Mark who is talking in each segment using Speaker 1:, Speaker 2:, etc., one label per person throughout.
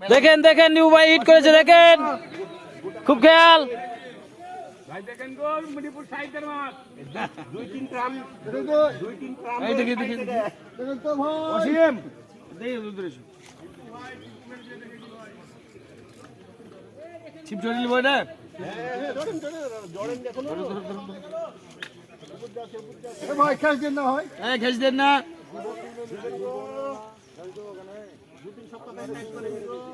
Speaker 1: দেখেন দেখেন নিউ ভাই হিট করেছে দেখেন। খুব খেয়াল।
Speaker 2: তিন তিন
Speaker 1: ছিপ বইটা
Speaker 3: ভাই দিন না হয়
Speaker 1: খেস দেন না। এই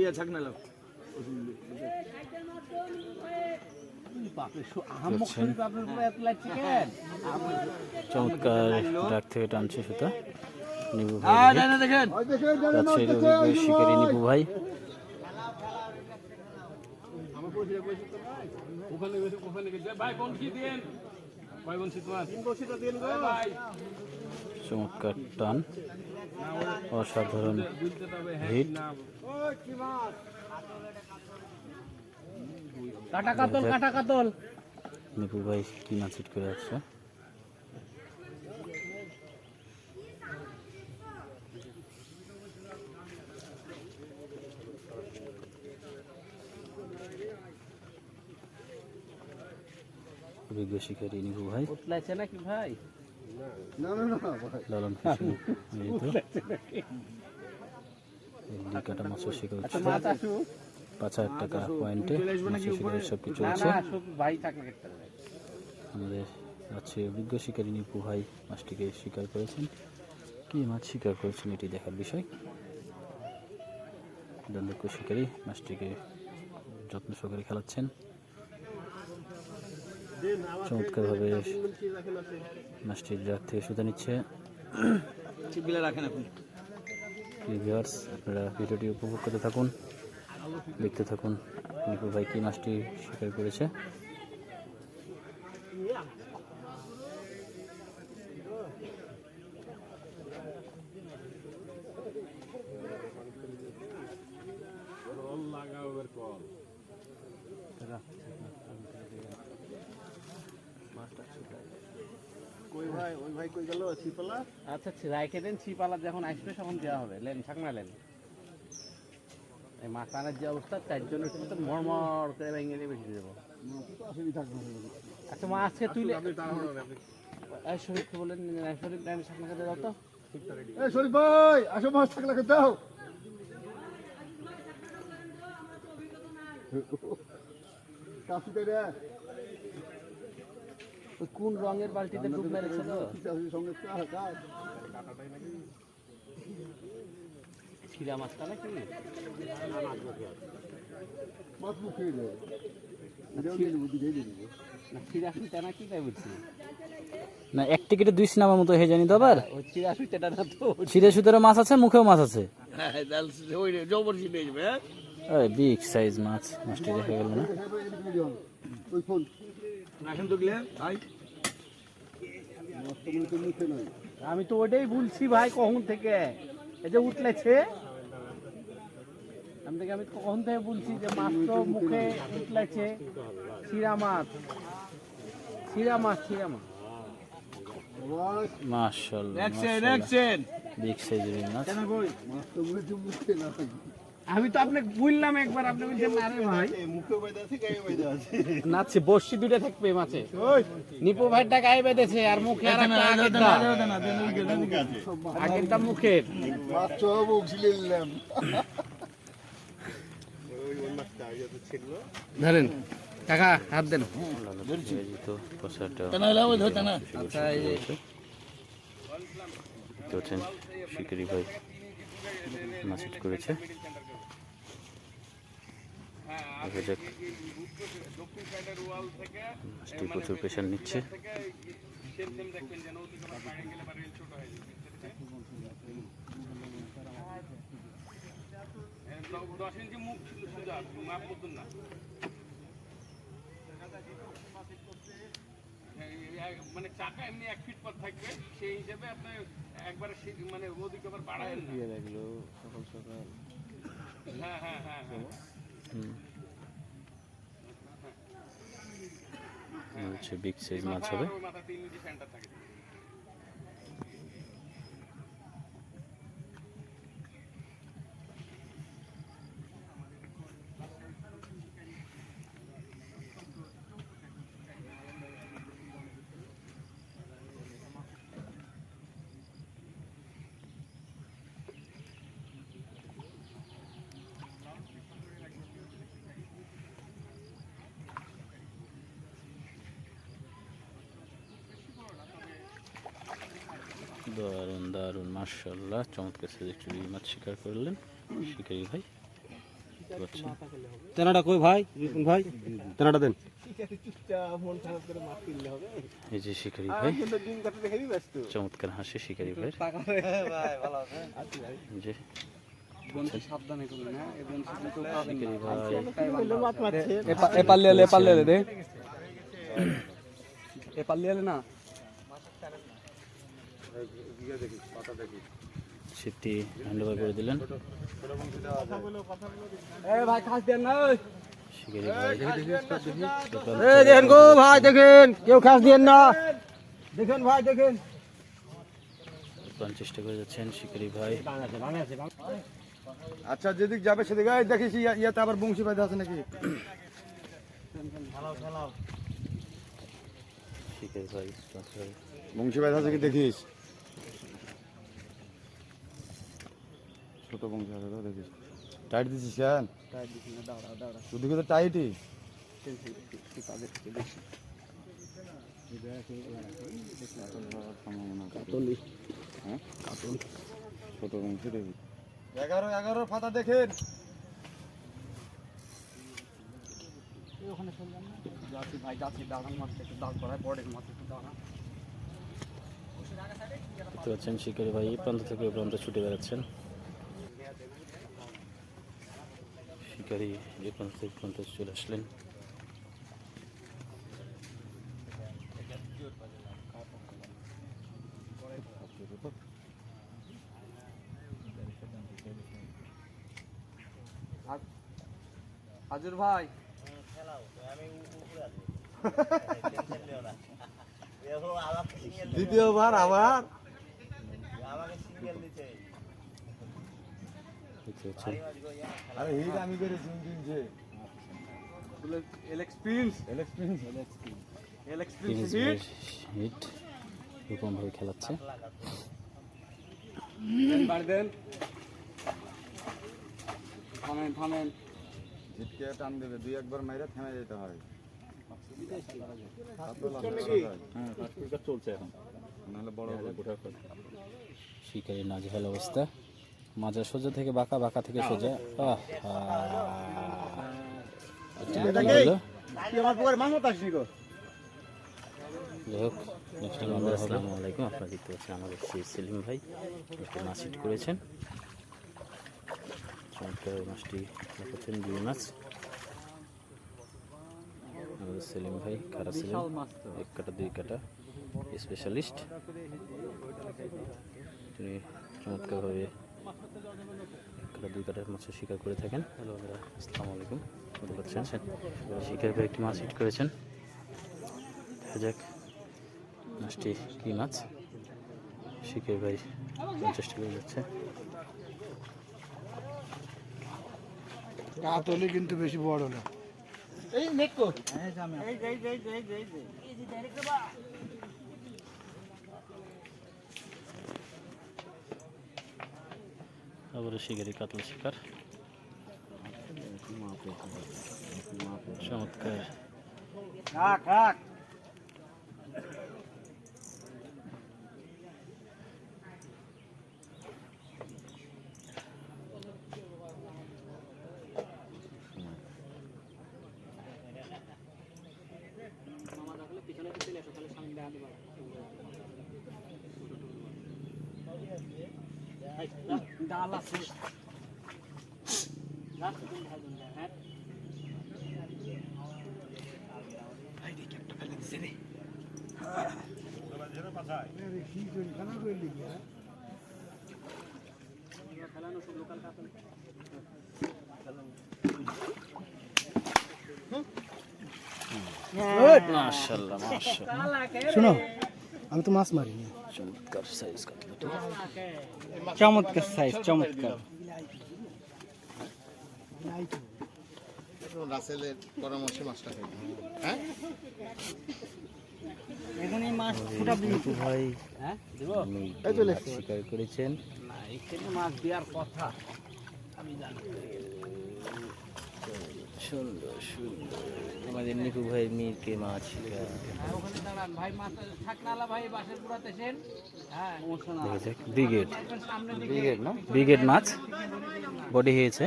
Speaker 1: ইয়া না চমৎকার ডাক থেকে টানছে সুতা। নিবু ভাই অভিজ্ঞ শিকারী নিবু ভাই।
Speaker 2: ওখানে ওখানে ভাই কোন কি দেন ভাই কোন তোমার। তিন বছরটা দেন গো। ভাই।
Speaker 1: চমৎকার টান। অসাধারণ হিট।
Speaker 2: কাটা কাতল কাটা কাতল।
Speaker 1: নিপু ভাই কি মাছ হিট করে আছে। অভিজ্ঞ শিকারী নিপু ভাই।
Speaker 2: উতলাইছে নাকি ভাই?
Speaker 1: লালন কাটা মাছের শিকার হচ্ছে পাঁচ হাজার টাকা পয়েন্টে মাছের শিকারের সব কিছু আছে আমাদের আছে অভিজ্ঞ শিকারী নিপু ভাই মাছটিকে শিকার করেছেন কি মাছ শিকার করেছেন এটি দেখার বিষয় দন্দক্ষ শিকারী মাছটিকে যত্ন সহকারে খেলাচ্ছেন চমৎকারভাবে মাছটির জাত থেকে সুতা নিচ্ছে।
Speaker 2: রাখেন আপনি।
Speaker 1: ভিউয়ার্স আপনারা ভিডিওটি উপভোগ করতে থাকুন দেখতে থাকুন। নিপু ভাই কি মাছটি শিকার করেছে?
Speaker 3: কই ভাই ওই ভাই কই গেল? ছিপলা
Speaker 2: আচ্ছা আচ্ছা রাইখে দেন ছিপালা যখন আসবে তখন দেওয়া হবে। লেন ছাকনা লেন। এই যে অবস্থা তার জন্য কিন্তু মরমর করে ভেঙে দিয়ে বেশি দেবো। আচ্ছা মা আজকে তুই শরীফকে বলেন শরীফ আমি দাও তো।
Speaker 3: শরীফ ভাই আসো মাছ থাকলে দাও। কাশিতে রে।
Speaker 2: ওই কোন রঙের বালতিতে ডুব মেরেছে? তো ছিলা মাছটা নাকি?
Speaker 3: মাছ মুখ যায়।
Speaker 2: না
Speaker 1: এক টিকিটে দুই সিনেমার মতো হয়ে জানি তো আবার? ছিঁড়ে সুতোর মাছ আছে মুখেও মাছ আছে।
Speaker 2: হ্যাঁ
Speaker 1: বিগ সাইজ মাছ মাছটি দেখা গেল না
Speaker 3: ওই ফোন
Speaker 2: রাখেন তো গিয়ে ভাই
Speaker 3: মাছটা মনে তো মুখে নয়
Speaker 2: আমি তো ওটাই বলছি ভাই কখন থেকে? এই যে উঠলেছে। আমি থেকে আমি কখন থেকে বলছি যে মাছ তো মুখে উঠলেছে। ছিরা মাছ। ছিরা মাছ ছিরা মাছ।
Speaker 3: আবার
Speaker 1: মাশাআল্লাহ। বিগ সাইজের মাছ
Speaker 3: মাছ তো মনে তো মুখে নয়
Speaker 2: আমি তো আপনাকে বললাম একবার আপনি বলছেন আরে ভাই।
Speaker 3: মুখে বাইদা আছে গায়ে বাইদা আছে।
Speaker 2: নাচছে বর্ষি দুটো থাকবে মাছে নিপু ভাইটা গায়ে বেঁধেছে আর মুখে আর একটা আগেরটা। আগেরটা মুখের।
Speaker 3: মাছ
Speaker 2: ধরেন কাকা হাত দেন। আচ্ছা
Speaker 1: শিকারি ভাই মাছ করেছে। দেখা নিচ্ছে
Speaker 2: মানে চাকা এমনি এক ফিট পর থাকবে সেই হিসেবে আপনি একবারে মানে ওদিকে আবার বাড়ায় না হ্যাঁ হ্যাঁ হ্যাঁ হ্যাঁ।
Speaker 1: হচ্ছে বিগ সাইজ মাছ হবে। দারুণ দারুণ মার্শাল্লাহ চমৎকার রুই মাছ শিকার করলেন শিকারি ভাই
Speaker 3: তেনাটা কই ভাই রিপুন ভাই তেনাটা দেন
Speaker 1: এই যে শিকারি ভাই চমৎকার হাসি শিকারি ভাই যে
Speaker 2: সাবধানে করবেন হ্যাঁ
Speaker 1: ভাই
Speaker 2: পাল্লে এলে পাল্লে এলে দে এ পাল্লে এলে না
Speaker 1: ছিপটি হ্যান্ড ওভার করে দিলেন।
Speaker 3: দেখেন গো ভাই দেখেন কেউ খাস দিয়েন না। দেখেন ভাই দেখেন।
Speaker 1: চেষ্টা করে যাচ্ছেন শিকারি ভাই।
Speaker 3: আচ্ছা যেদিক যাবে সেদিকে এই দেখিস ইয়া- ইয়াতে আবার বংশী বাইদা আছে নাকি?
Speaker 1: শিকারি ভাই
Speaker 3: বংশী বাইদা আছে কি দেখিস? বংশী আছে তো দেখিস টাইট দিছিস কেন? ওদিকে তো টাইটই হ্যাঁ? ছোট বংশী দেখি। এগারো এগারো পাতা দেখেন।
Speaker 2: যাচ্ছি ভাই যাচ্ছি দাঁড়ান মাছ একটু দাঁড় করায় বড় মাছ একটু দাঁড়ান।
Speaker 1: দেখতে পাচ্ছেন শিকারি ভাই এই প্রান্ত থেকে ওই প্রান্তে ছুটে বেড়াচ্ছেন। শিকারি এই প্রান্ত থেকে প্রান্তে চলে আসলেন।
Speaker 2: হাজুর ভাই।
Speaker 3: দ্বিতীয়বার আবার।
Speaker 1: দেখতে পাচ্ছেন
Speaker 3: আরে হিট আমি করেছি কিনছে
Speaker 2: এল এক্সপিরিয়েন্স
Speaker 3: এক্সপিরিয়েন্স
Speaker 2: এল
Speaker 1: প্রিন্স
Speaker 2: এক্সপিরিয়েন্স
Speaker 1: ভাই হিট রূপম ভাই খেলাচ্ছে।
Speaker 2: বাড়ি দেন। থামেন থামেন।
Speaker 3: জিতকে টান দেবে দুই একবার মাইরা থেমে যেতে হয়।
Speaker 1: চলছে এখন।
Speaker 3: নাহলে বড়
Speaker 1: শিকারি নাজেহাল অবস্থা। মাজা সোজা থেকে বাঁকা বাঁকা থেকে সোজা। আসসালামু আলাইকুম। আপনারা দেখতে পাচ্ছেন আমাদের সেলিম ভাই। একটি মাছ হিট করেছেন। চমৎকার মাছটি মাছ। আমাদের সেলিম ভাই এক কাটা দুই কাটা স্পেশালিস্ট তিনি চমৎকারভাবে দুই কাটার মাছের শিকার করে থাকেন হ্যালো বন্ধুরা আসসালামু আলাইকুম পাচ্ছেন শিকার করে একটি মাছ হিট করেছেন দেখা যাক মাছটি কী মাছ শিখে ভাই চেষ্টা করে যাচ্ছে
Speaker 3: কিন্তু বেশি বড় না
Speaker 1: আবারও শিকারি কাতল শিকার। চমৎকার।
Speaker 2: ডাল আছে
Speaker 1: মাশাল্লাহ মাশাল্লাহ
Speaker 3: শোনো আমি তো মাছ মারিনি।
Speaker 1: চমৎকার সাইজ
Speaker 2: চমৎকার সাইজ চমৎকার।
Speaker 3: রাসেলের পরামর্শে মাছটা হ্যাঁ?
Speaker 2: এখানে মাছ
Speaker 1: ভাই
Speaker 2: হ্যাঁ? দিব?
Speaker 1: আপনি
Speaker 3: এই চলে
Speaker 1: মাছ করেছেন?
Speaker 2: না এখানে মাছ দেওয়ার কথা। আমি জানি।
Speaker 1: সুন্দর সুন্দর আমাদের নিপু ভাইয়ের মিরকে মাছ
Speaker 2: ভাই ভাই
Speaker 1: ব্রিগেড।
Speaker 3: ব্রিগেড না?
Speaker 1: ব্রিগেড মাছ? বডি হয়েছে?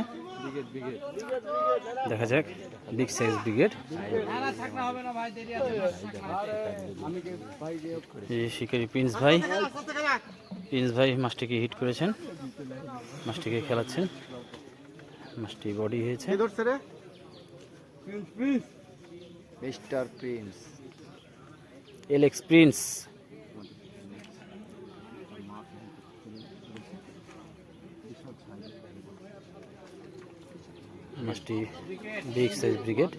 Speaker 1: দেখা যাক। Big size brigade.
Speaker 2: ভাই
Speaker 3: ভাই
Speaker 1: শিকারি প্রিন্স ভাই। প্রিন্স ভাই মাছটিকে হিট করেছেন। মাছটিকে খেলাচ্ছেন। মাছটি বডি হয়েছে
Speaker 3: ধরছে রে Prince Prince mister Prince
Speaker 1: Alex Prince মাছটি বিগ সাইজ ব্রিগেড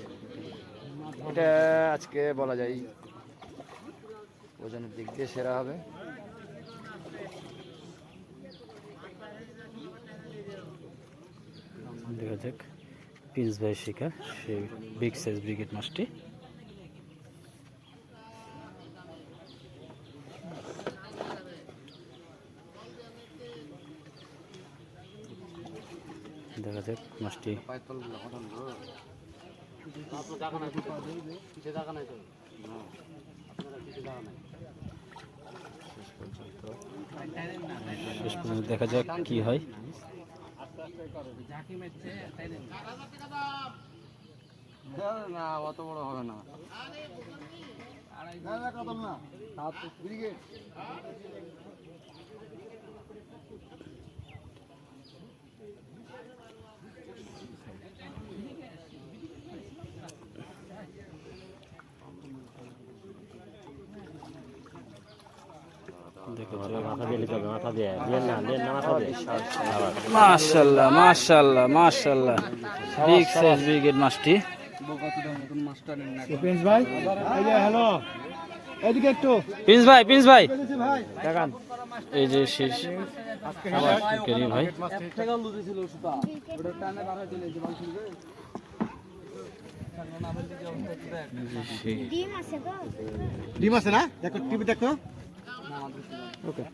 Speaker 3: এটা আজকে বলা যায় ওজনের দিক দিয়ে সেরা হবে।
Speaker 1: দেখা যাক। প্রিন্স ভাই শিকার সেই বিগ সাইজ ব্রিগেড মাছটি। দেখা যাক মাছটি। শেষ পর্যন্ত দেখা যাক কি হয়।
Speaker 2: না
Speaker 3: না অত বড় হবে না। ব্রিগেড।
Speaker 1: মাশাল্লাহ মাশাল্লাহ মাশাল্লাহ। বিগ সাইজ ব্রিগেড মাছটি।
Speaker 3: প্রিন্স ভাই হ্যালো এদিকে একটু।
Speaker 1: প্রিন্স ভাই প্রিন্স ভাই।
Speaker 3: ভাই দেখান।
Speaker 1: এই যে শেষ ভাই।
Speaker 4: ডিম আছে গো।
Speaker 3: ডিম আছে না? দেখো টিভি দেখো। Okay.